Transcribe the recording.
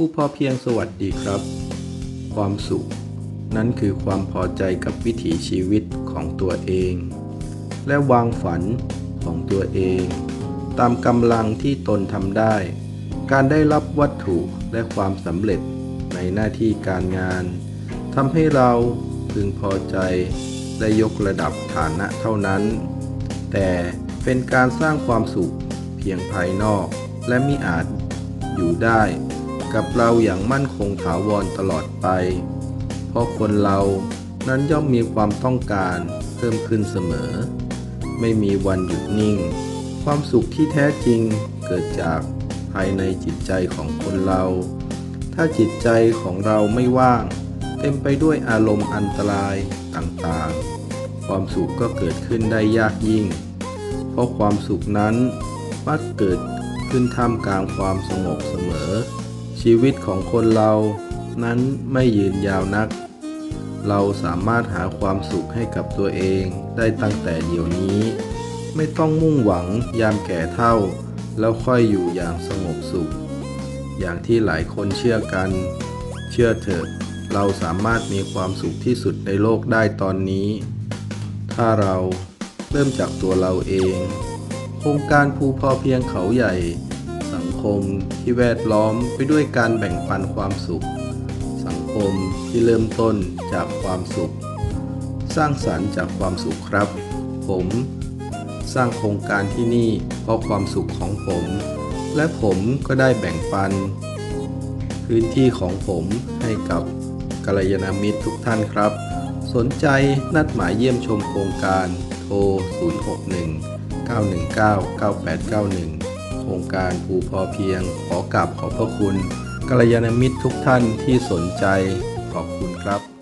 ผู้พอเพียงสวัสดีครับ ความสุข นั้นคือความพอใจกับวิถีชีวิตของตัวเอง และวางฝันของตัวเอง ตามกำลังที่ตนทำได้ การได้รับวัตถุและความสำเร็จในหน้าที่การงานทำให้เราพึงพอใจและยกระดับฐานะเท่านั้น แต่เป็นการสร้างความสุขเพียงภายนอกและมิอาจอยู่ได้ กับเราอย่างมั่นคงถาวรตลอดไป เพราะคนเรานั้นย่อมมีความต้องการเพิ่มขึ้นเสมอ ไม่มีวันหยุดนิ่ง ความสุขที่แท้จริงเกิดจากภายในจิตใจของคนเรา ถ้าจิตใจของเราไม่ว่าง เต็มไปด้วยอารมณ์อันตรายต่างๆ ความสุขก็เกิดขึ้นได้ยากยิ่ง เพราะความสุขนั้นมักเกิดขึ้นท่ามกลางความสงบเสมอ ชีวิตของคนเรานั้นไม่ยืนยาวนัก เราสามารถหาความสุขให้กับตัวเองได้ตั้งแต่เดี๋ยวนี้ ไม่ต้องมุ่งหวังยามแก่เท่า แล้วค่อยอยู่อย่างสงบสุข อย่างที่หลายคนเชื่อกัน เชื่อเถอะ เราสามารถมีความสุขที่สุดในโลกได้ตอนนี้ ถ้าเราเริ่มจากตัวเราเอง โครงการภูพอเพียงเขาใหญ่ คมที่แวดล้อมไปด้วยการแบ่งปันความสุข สังคมที่เริ่มต้นจากความสุข สร้างสรรค์จากความสุขครับ ผม สร้างโครงการที่นี่เพราะความสุขของผม และผมก็ได้แบ่งปัน พื้นที่ของผมให้กับกัลยาณมิตรทุกท่านครับ สนใจนัดหมายเยี่ยมชมโครงการโทร 061 919 9891 รงการภูพอเพียง ขอกราบขอบพระคุณกัลยาณมิตรทุกท่านที่สนใจขอบคุณครับ